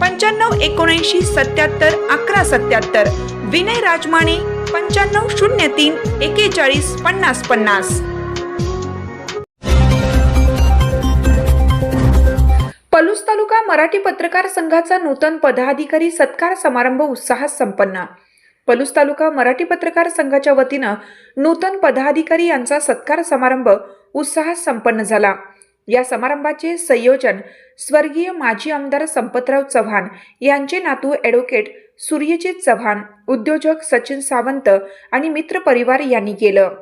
पंच्याण्णव एकोणऐंशी सत्याहत्तर अकरा सत्याहत्तर. विनय राजमाने पंच्याण्णव शून्य तीन एकेचाळीस पन्नास पन्नास. पलूस तालुका मराठी पत्रकार संघाचा नूतन पदाधिकारी सत्कार समारंभ उत्साहात संपन्न. पलूस तालुका मराठी पत्रकार संघाच्या वतीनं नूतन पदाधिकारी यांचा सत्कार समारंभ उत्साहात संपन्न झाला. या समारंभाचे संयोजन स्वर्गीय माजी आमदार संपतराव चव्हाण यांचे नातू ॲडव्होकेट सूर्यजित चव्हाण उद्योजक सचिन सावंत आणि मित्र परिवार यांनी केलं.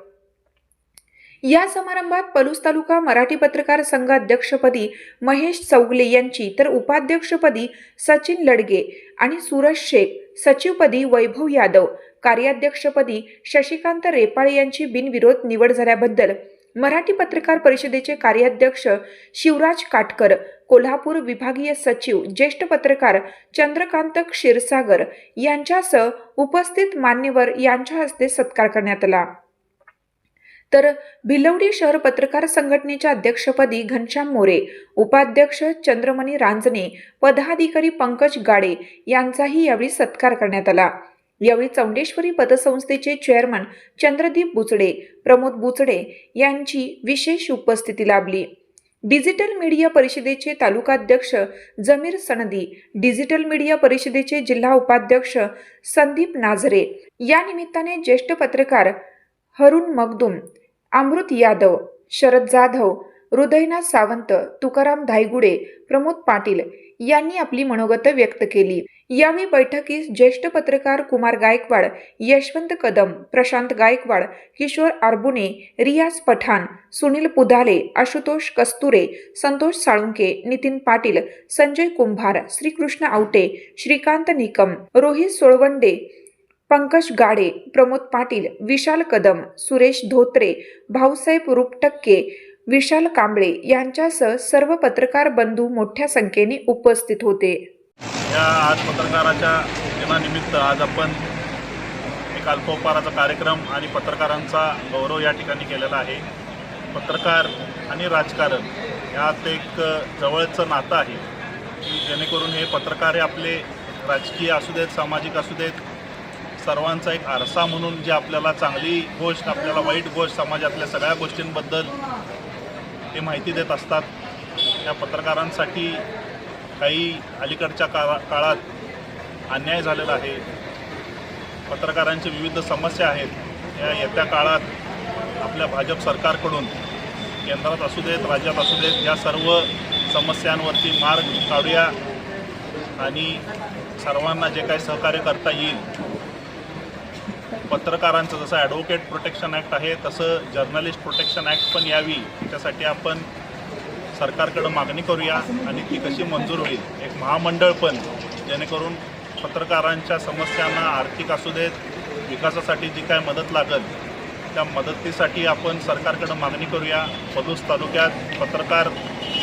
या समारंभात पलूस तालुका मराठी पत्रकार संघ अध्यक्षपदी महेश चौगले यांची तर उपाध्यक्षपदी सचिन लडगे आणि सूरज शेख सचिवपदी वैभव यादव कार्याध्यक्षपदी शशिकांत रेपाळे यांची बिनविरोध निवड झाल्याबद्दल मराठी पत्रकार परिषदेचे कार्याध्यक्ष शिवराज काटकर कोल्हापूर विभागीय सचिव ज्येष्ठ पत्रकार चंद्रकांत क्षीरसागर यांच्यासह उपस्थित मान्यवर यांच्या हस्ते सत्कार करण्यात आला. तर भिलवडी शहर पत्रकार संघटनेच्या अध्यक्षपदी घनश्याम मोरे उपाध्यक्ष चंद्रमणी रांजणे पदाधिकारी पंकज गाडे यांचाही यावेळी सत्कार करण्यात आला. यावेळी चौंडेश्वरी पतसंस्थेचे चेअरमन चंद्रदीप बुचडे प्रमोद बुचडे यांची विशेष उपस्थिती लाभली. डिजिटल मीडिया परिषदेचे तालुकाध्यक्ष जमीर सनदी डिजिटल मीडिया परिषदेचे जिल्हा उपाध्यक्ष संदीप नाझरे या निमित्ताने ज्येष्ठ पत्रकार हरुण मगदुम अमृत यादव शरद जाधव हृदयनाथ सावंत तुकाराम धायगुडे प्रमोद पाटील यांनी आपली मनोगत व्यक्त केली. यावेळी बैठकीस ज्येष्ठ पत्रकार कुमार गायकवाड यशवंत कदम प्रशांत गायकवाड किशोर आरबुने रियाज पठाण सुनील पुधाले आशुतोष कस्तुरे संतोष साळुंके नितीन पाटील संजय कुंभार श्रीकृष्ण आवटे श्रीकांत निकम रोहित सोळवंडे पंकज गाडे प्रमोद पाटील विशाल कदम सुरेश धोत्रे भाऊसाहेब रुपटक्के विशाल कांबळे यांच्यासह सर्व पत्रकार बंधू मोठ्या संख्येने उपस्थित होते. या आज पत्रकाराच्या दिनानिमित्त आज आपण एक अल्पोपहाराचा कार्यक्रम आणि पत्रकारांचा गौरव या ठिकाणी केलेला आहे. पत्रकार आणि राजकारण यात एक जवळचं नातं आहे. की जेणेकरून हे पत्रकार हे आपले राजकीय असू देत सामाजिक असू देत सर्वांचा एक आरसा म्हणून जे आपल्याला चांगली गोष्ट आपल्याला वाईट गोष्ट समाजातल्या सगळ्या गोष्टींबद्दल ते माहिती देत असतात. या पत्रकारांसाठी काही अलीकडच्या काळा काळात अन्याय झालेला आहे. पत्रकारांची विविध समस्या आहेत. या येत्या काळात आपल्या भाजप सरकारकडून केंद्रात असू देत राज्यात असू देत या सर्व समस्यांवरती मार्ग काढूया आणि सर्वांना जे काही सहकार्य करता येईल पत्रकारांचं जसं ॲडव्होकेट प्रोटेक्शन ॲक्ट आहे तसं जर्नलिस्ट प्रोटेक्शन ॲक्ट पण यावी. त्यासाठी आपण सरकारकडं मागणी करूया आणि ती कशी मंजूर होईल. एक महामंडळ पण जेणेकरून पत्रकारांच्या समस्यांना आर्थिक असू देत विकासासाठी जी काय मदत लागेल त्या मदतीसाठी आपण सरकारकडं मागणी करूया. पलूस तालुक्यात पत्रकार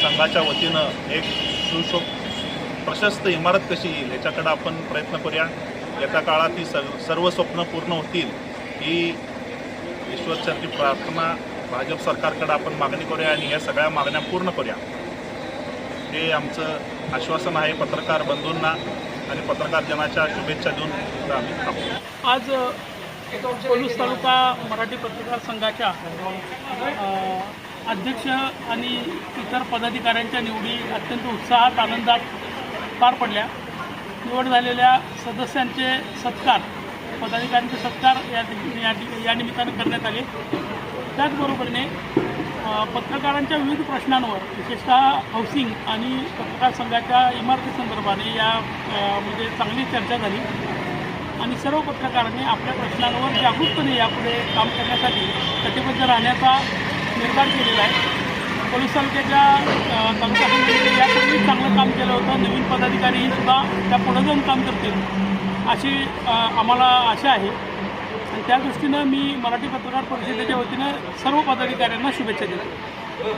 संघाच्या वतीनं एक सुशोभ प्रशस्त इमारत कशी येईल याच्याकडं आपण प्रयत्न करूया. येत्या काळात ही सर्व स्वप्न पूर्ण होतील ही ईश्वरचरणी प्रार्थना भाजप सरकारकडे आपण मागणी करूया आणि या सगळ्या मागण्या पूर्ण करूया. हे आमचं आश्वासन आहे पत्रकार बंधूंना आणि पत्रकार जनाच्या शुभेच्छा देऊन आम्ही आज पोलीस तालुका मराठी पत्रकार संघाच्या अध्यक्ष आणि इतर पदाधिकाऱ्यांच्या निवडी अत्यंत उत्साहात आनंदात पार पडल्या. निवड झालेल्या सदस्यांचे सत्कार पदाधिकाऱ्यांचे सत्कार या या निमित्तानं करण्यात आले. त्याचबरोबरीने पत्रकारांच्या विविध प्रश्नांवर विशेषतः हाऊसिंग आणि पत्रकार संघाच्या इमारतीसंदर्भाने या म्हणजे चांगली चर्चा झाली. आणि सर्व पत्रकारांनी आपल्या प्रश्नांवर जागरूकपणे यापुढे काम करण्यासाठी कटिबद्ध राहण्याचा निर्धार केलेला आहे. पोलीस तालुक्याच्या तालुका समितीने यापूर्वी चांगलं काम केलं होतं. नवीन पदाधिकारी सुद्धा त्या पुढं जाऊन काम करतील. अशी आम्हाला आशा आहे. आणि त्या दृष्टीनं मी मराठी पत्रकार परिषदेच्या वतीनं सर्व पदाधिकाऱ्यांना शुभेच्छा देतो.